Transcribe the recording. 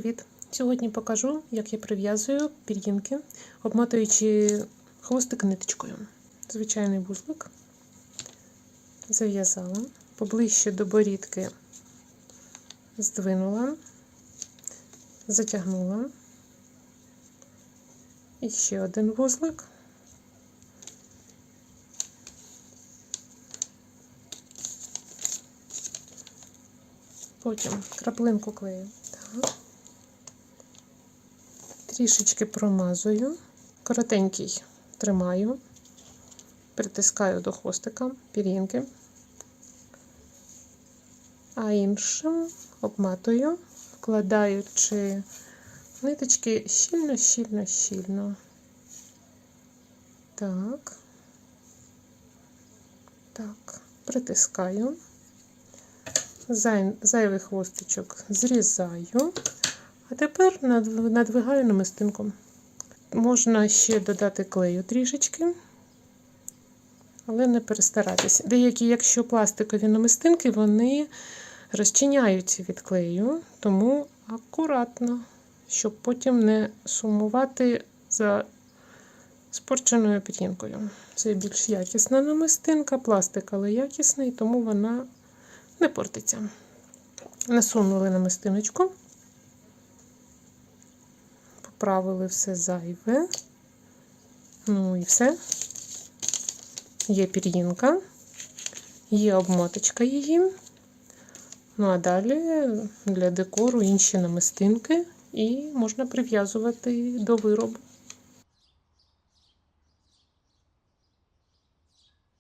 привіт! Сьогодні покажу, як я прив'язую пір'їнки, обмотуючи хвостик ниточкою. Звичайний вузлик. Зав'язала, поближче до борідки здвинула, затягнула. І ще один вузлик. Потім краплинку клею. Так. Трішечки промазую, коротенький тримаю, притискаю до хвостика пір'їнки, а іншим обматую, вкладаючи ниточки щільно, щільно, щільно. Так, так, притискаю. Зай- Зайвий хвостичок зрізаю. А тепер надв- надвигаю намистинку. Можна ще додати клею трішечки, але не перестаратися. Деякі, якщо пластикові намистинки, вони розчиняються від клею, тому акуратно, щоб потім не сумувати за спорченою пір'їнкою. Це більш якісна намистинка, пластик, але якісний, тому вона не портиться. Насунули намистиночку, поправили все зайве. Ну і все. Є пір'їнка, є обмоточка її. Ну а далі для декору інші намистинки і можна прив'язувати до виробу.